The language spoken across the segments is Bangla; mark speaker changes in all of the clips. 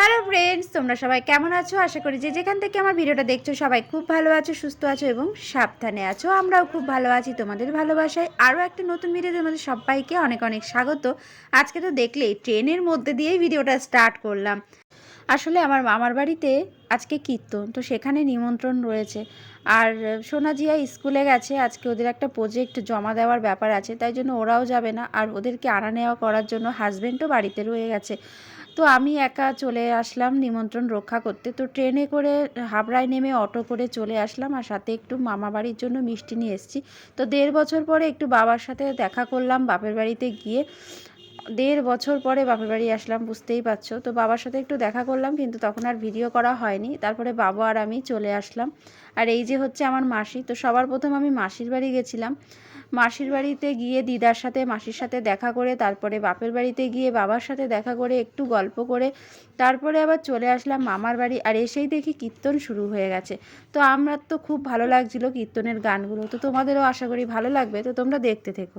Speaker 1: হ্যালো ফ্রেন্ডস তোমরা সবাই কেমন আছো? আশা করি যে যেখান থেকে আমার ভিডিওটা দেখছ, সবাই খুব ভালো আছো, সুস্থ আছো এবং সাবধানে আছো। আমরাও খুব ভালো আছি তোমাদের ভালোবাসায়। আরও একটা নতুন ভিডিওতে তোমাদের সবাইকে অনেক অনেক স্বাগত। আজকে তো দেখলেই ট্রেনের মধ্যে দিয়েই ভিডিওটা স্টার্ট করলাম। আসলে আমার মামার বাড়িতে আজকে কীর্তন, তো সেখানে নিমন্ত্রণ রয়েছে। আর সোনাজিয়া স্কুলে গেছে, আজকে ওদের একটা প্রজেক্ট জমা দেওয়ার ব্যাপার আছে, তাই জন্য ওরাও যাবে না। আর ওদেরকে আনা নেওয়া করার জন্য হাজব্যান্ডও বাড়িতে রয়ে গেছে। তো আমি একা চলে আসলাম নিমন্ত্রণ রক্ষা করতে। তো ট্রেনে করে হাবড়ায় নেমে অটো করে চলে আসলাম আর সাথে একটু মামা বাড়ির জন্য মিষ্টি নিয়ে এসেছি। তো দেড় বছর পরে একটু বাবার সাথে দেখা করলাম বাপের বাড়িতে গিয়ে। দেড় বছর পরে বাপের বাড়ি আসলাম, বুঝতেই পারছ। তো বাবার সাথে একটু দেখা করলাম কিন্তু তখন আর ভিডিও করা হয়নি। তারপরে বাবা আর আমি চলে আসলাম। আর এই যে হচ্ছে আমার মাসি, তো সবার প্রথম আমি মাসির বাড়ি গেছিলাম। মাসির বাড়িতে গিয়ে দিদার সাথে, মাসির সাথে দেখা করে, তারপরে বাপের বাড়িতে গিয়ে বাবার সাথে দেখা করে, একটু গল্প করে, তারপরে আবার চলে আসলাম মামার বাড়ি আর এসেই দেখি কীর্তন শুরু হয়ে গেছে। তো আমরা তো খুব ভালো লাগছিল কীর্তনের গানগুলো, তো তোমাদেরও আশা করি ভালো লাগবে, তো তোমরা দেখতে থেকো।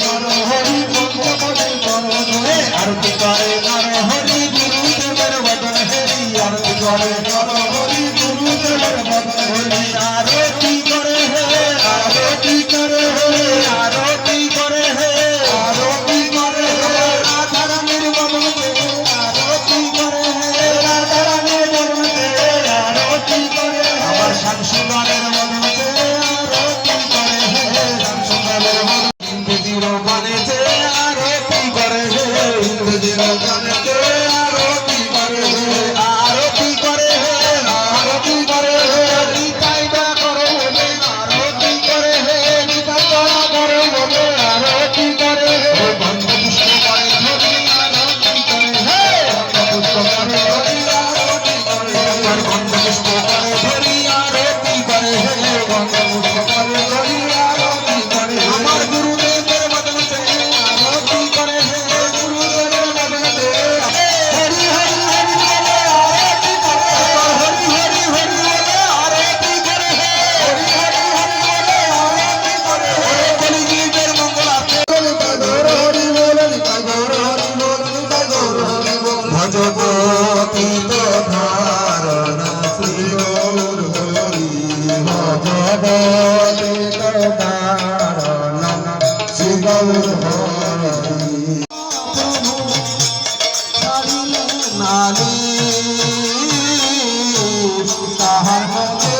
Speaker 2: তাহার মধ্যে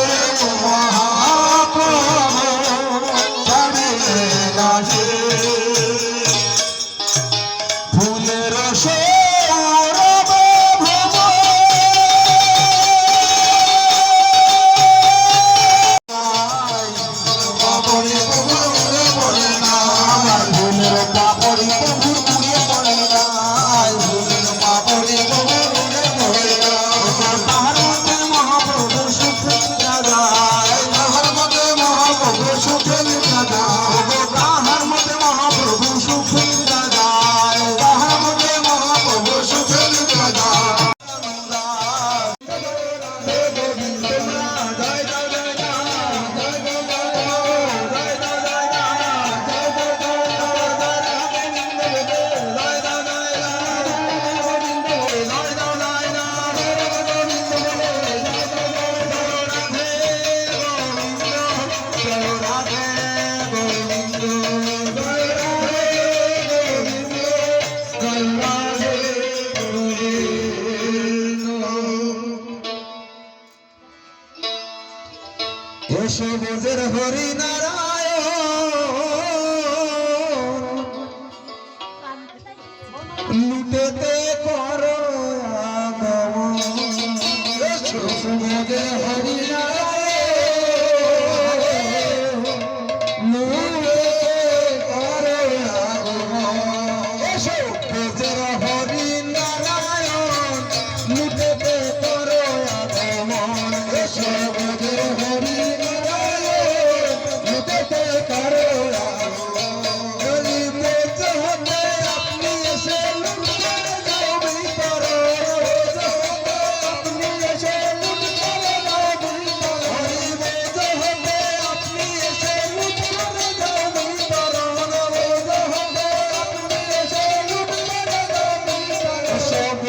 Speaker 2: মহাপ্রভু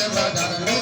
Speaker 2: Bada, bada,
Speaker 1: bada.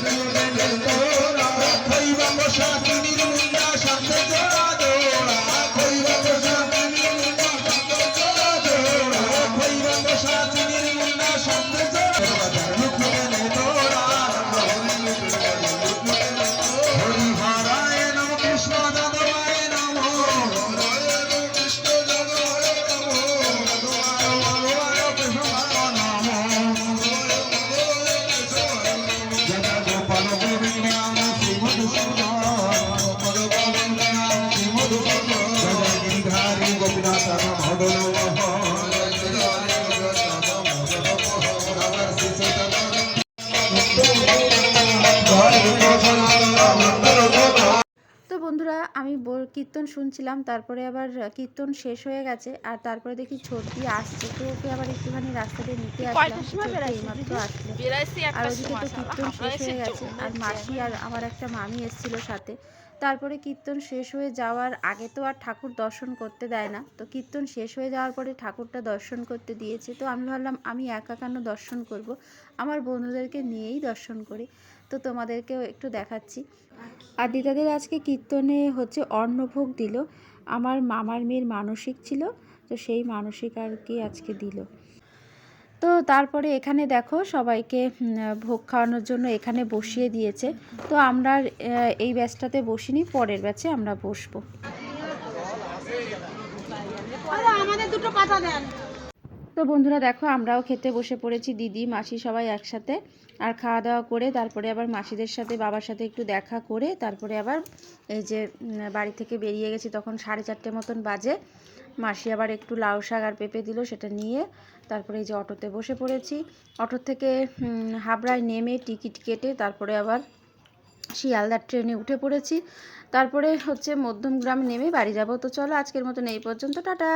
Speaker 1: বন্ধুরা আমি কীর্তন শুনছিলাম তারপরে আবার কীর্তন শেষ হয়ে গেছে আর তারপরে দেখি ছোটদি আসছে তো ওকে আবার একটুখানি রাস্তা দিয়ে নিতে আসলাম এইমাত্র আসলে। আর ওদিকে তো কীর্তন শেষ হয়ে গেছে আর মাসি আর আমার একটা মামি এসেছিল সাথে। তারপরে কীর্তন শেষ হয়ে যাওয়ার আগে তো আর ঠাকুর দর্শন করতে দেয় না। তো কীর্তন শেষ হয়ে যাওয়ার পরে ঠাকুরটা দর্শন করতে দিয়েছে। তো আমি ভাবলাম, আমি একা কেন দর্শন করব? আমার বন্ধুদেরকে নিয়েই দর্শন করি। তো তোমাদেরকেও একটু দেখাচ্ছি। আর দিদাদের আজকে কীর্তনে হচ্ছে অন্নভোগ দিল। আমার মামার মেয়ের মানসিক ছিল, তো সেই মানসিক আর কি আজকে দিল। তো তারপরে এখানে দেখো সবাইকে ভোগ খাওয়ানোর জন্য এখানে বসিয়ে দিয়েছে। তো আমরা এই ব্যাচটাতে বসিনি পরের ব্যাচে আমরা বসবো।
Speaker 3: আমাদের দুটো পাতা দেন।
Speaker 1: তো বন্ধুরা দেখো আমরাও খেতে বসে পড়েছি দিদি মাসি সবাই একসাথে। আর খাওয়া দাওয়া করে তারপরে আবার মাসিদের সাথে বাবার সাথে একটু দেখা করে তারপরে আবার এই যে বাড়ি থেকে বেরিয়ে গেছি তখন সাড়ে চারটে মতন বাজে। মাসি আবার একটু লাউ শাক আর পেঁপে দিল, সেটা নিয়ে তারপরে এই যে অটোতে বসে পড়েছি। অটো থেকে হাবড়ায় নেমে টিকিট কেটে তারপরে আবার শিয়ালদার ট্রেনে উঠে পড়েছি। তারপরে হচ্ছে মধ্যমগ্রাম নেমে বাড়ি যাব। তো চলো আজকের মতন এই পর্যন্ত, টাটা!